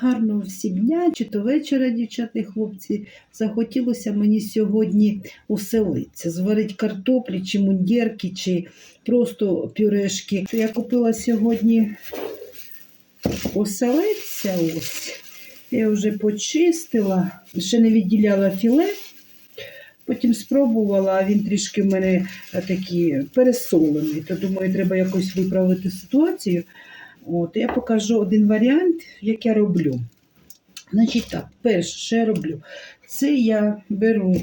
Гарного всім дня, чи то вечора, дівчата і хлопці. Захотілося мені сьогодні оселитися, зварити картоплі, чи мундірки, чи просто пюрешки. Я купила сьогодні оселедця ось. Я вже почистила, ще не відділяла філе. Потім спробувала, а він трішки в мене такий пересолений. То думаю, треба якось виправити ситуацію. От, я покажу один варіант, як я роблю. Значить так, перше, що я роблю, це я беру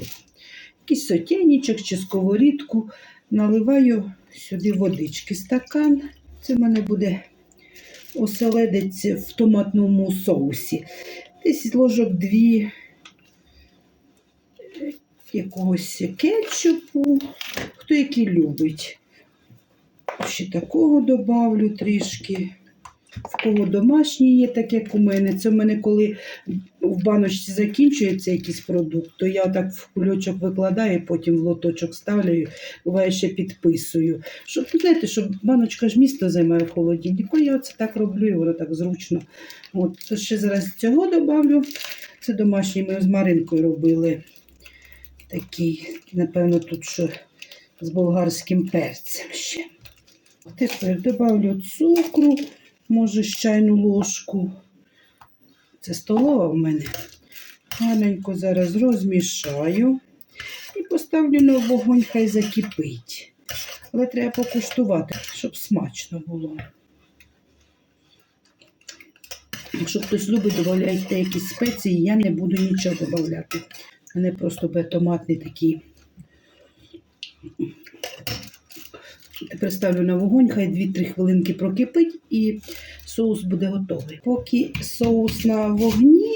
якийсь сотейничок чи сковорідку, наливаю сюди водички стакан. Це в мене буде оселедець в томатному соусі. Десь ложок дві якогось кетчупу, хто який любить. Ще такого добавлю трішки. В кого домашній є, так як у мене. Це в мене, коли в баночці закінчується якийсь продукт, то я так в кульочок викладаю, потім в лоточок ставлю, буває ще підписую. Щоб, знаєте, щоб баночка ж місто займає в холодильнику, я це так роблю, і воно так зручно. От, то ще зараз цього добавлю. Це домашній ми з Маринкою робили. Такий, напевно, тут що з болгарським перцем ще. Тепер добавлю цукру, може з чайну ложку. Це столова в мене. Гарненько зараз розмішаю і поставлю на вогонь, хай закипить. Але треба покуштувати, щоб смачно було. Якщо хтось любить, додавайте якісь спеції, я не буду нічого додавати. У мене просто буде томатний такий. Тепер ставлю на вогонь, хай 2-3 хвилинки прокипить і соус буде готовий. Поки соус на вогні,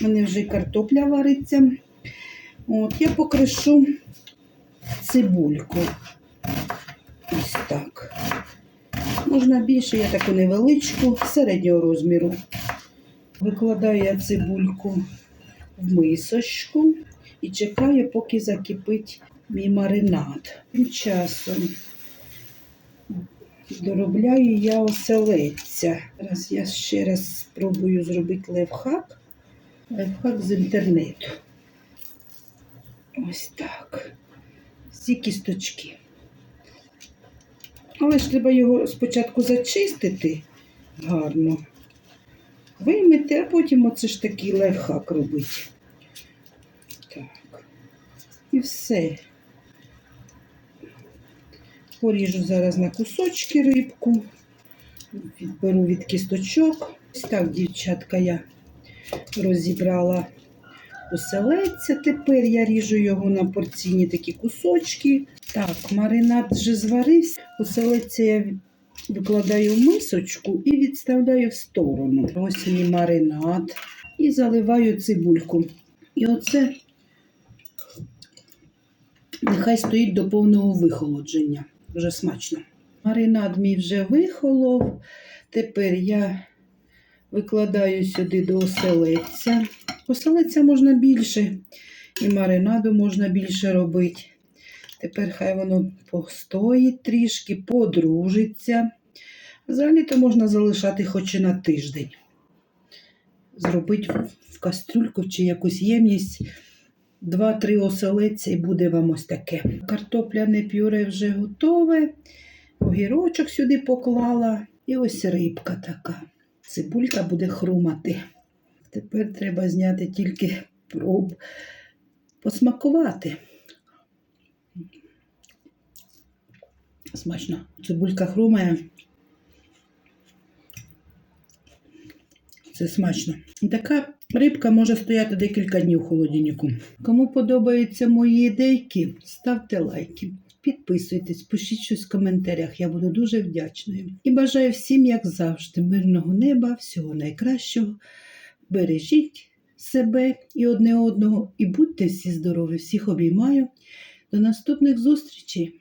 в мене вже картопля вариться. От, я покришу цибульку. Ось так. Можна більше, я таку невеличку, середнього розміру. Викладаю я цибульку в мисочку і чекаю, поки закипить мій маринад. Тим часом доробляю я оселедця. Зараз я ще раз спробую зробити лайфхак. Лайфхак з інтернету. Ось так. Всі кісточки. Але ж треба його спочатку зачистити гарно, вимити, а потім оце ж такий лайфхак робити. Так. І все. Поріжу зараз на кусочки рибку, відберу від кісточок. Ось так, дівчатка, я розібрала оселедця. Тепер я ріжу його на порційні такі кусочки. Так, маринад вже зварився. Оселедця я викладаю в мисочку і відставляю в сторону. Ось мій маринад. І заливаю цибульку. І оце нехай стоїть до повного вихолодження. Вже смачно. Маринад мій вже вихолов. Тепер я викладаю сюди до оселедця. Оселедця можна більше, і маринаду можна більше робити. Тепер хай воно постоїть трішки, подружиться. Взагалі то можна залишати хоч і на тиждень. Зробити в кастрюльку чи якусь ємність. Два-три оселедця і буде вам ось таке. Картопляне пюре вже готове. Огірочок сюди поклала. І ось рибка така. Цибулька буде хрумати. Тепер треба зняти тільки проб, посмакувати. Смачно. Цибулька хрумає. Це смачно. Така рибка може стояти декілька днів у холодильнику. Кому подобаються мої ідейки, ставте лайки. Підписуйтесь, пишіть щось в коментарях, я буду дуже вдячною. І бажаю всім, як завжди, мирного неба, всього найкращого. Бережіть себе і одне одного, і будьте всі здорові. Всіх обіймаю. До наступних зустрічей!